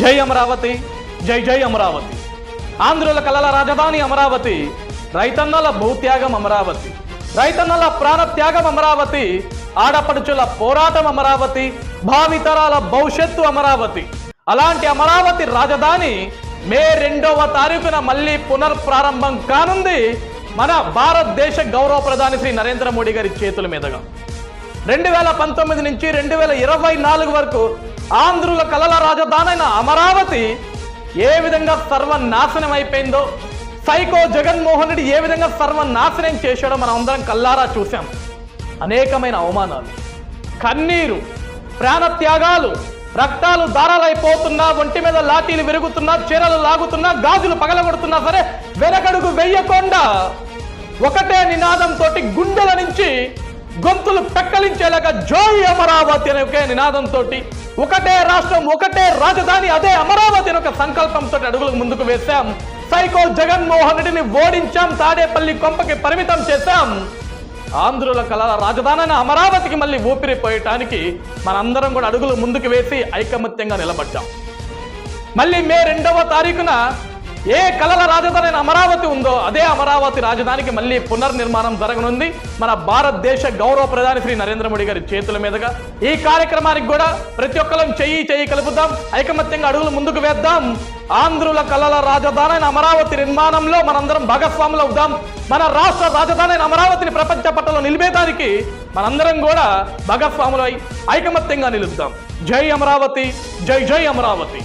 జై అమరావతి జై జై అమరావతి. ఆంధ్రుల కలల రాజధాని అమరావతి రైతన్నల భూత్యాగం అమరావతి. రైతన్నల ప్రాణత్యాగం అమరావతి ఆడపడుచుల పోరాటం అమరావతి భావితరాల భవిష్యత్తు అమరావతి. అలాంటి అమరావతి రాజధాని మే రెండవ తారీఖున మళ్ళీ పునర్ప్రారంభం కానుంది మన భారతదేశ గౌరవ ప్రధాని శ్రీ నరేంద్ర మోడీ గారి చేతుల మీదుగా. రెండు వేల పంతొమ్మిది నుంచి రెండు వేల ఇరవై నాలుగు వరకు ఆంధ్రుల కలల రాజధానైన అమరావతి ఏ విధంగా సర్వనాశనం అయిపోయిందో సైకో జగన్మోహన్ రెడ్డి ఏ విధంగా సర్వనాశనం చేశాడో మనం అందరం కల్లారా చూసాం అనేకమైన అవమానాలు. కన్నీరు ప్రాణత్యాగాలు రక్తాలు దారాలైపోతున్నా ఒంటి మీద లాఠీలు విరుగుతున్నా చీరలు లాగుతున్నా గాజులు పగలగొడుతున్నా సరే వెనకడుగు వెయ్యకుండా ఒకటే నినాదంతో గుండెల గొంతులు పెక్కలించేలాగా జోయి అమరావతి అనే ఒకే నినాదంతో ఒకటే రాష్ట్రం ఒకటే రాజధాని అదే అమరావతి అనే ఒక సంకల్పంతో అడుగులు ముందుకు వేశాం. సైకో జగన్మోహన్ రెడ్డిని ఓడించాం తాడేపల్లి కొంపకి పరిమితం చేశాం. ఆంధ్రుల కళల రాజధాని అమరావతికి మళ్ళీ ఊపిరి పోయటానికి మనందరం కూడా అడుగులు ముందుకు వేసి ఐకమత్యంగా నిలబడ్డాం. మళ్ళీ మే రెండవ తారీఖున ఏ కలల రాజధాని అయిన అమరావతి ఉందో అదే అమరావతి రాజధానికి మళ్ళీ పునర్నిర్మాణం జరగనుంది. మన భారతదేశ గౌరవ ప్రధాని శ్రీ నరేంద్ర మోడీ గారి చేతుల మీదుగా ఈ కార్యక్రమానికి కూడా ప్రతి ఒక్కరం చెయ్యి చెయ్యి కలుపుదాం. ఐకమత్యంగా అడుగులు ముందుకు వేద్దాం. ఆంధ్రుల కళల రాజధాని అయిన అమరావతి నిర్మాణంలో మనందరం భాగస్వాములు అవుదాం. మన రాష్ట్ర రాజధాని అయిన అమరావతిని ప్రపంచ పట్టంలో నిలిపేదానికి మనందరం కూడా భాగస్వాములై ఐకమత్యంగా నిలుద్దాం. జై అమరావతి జై జై అమరావతి.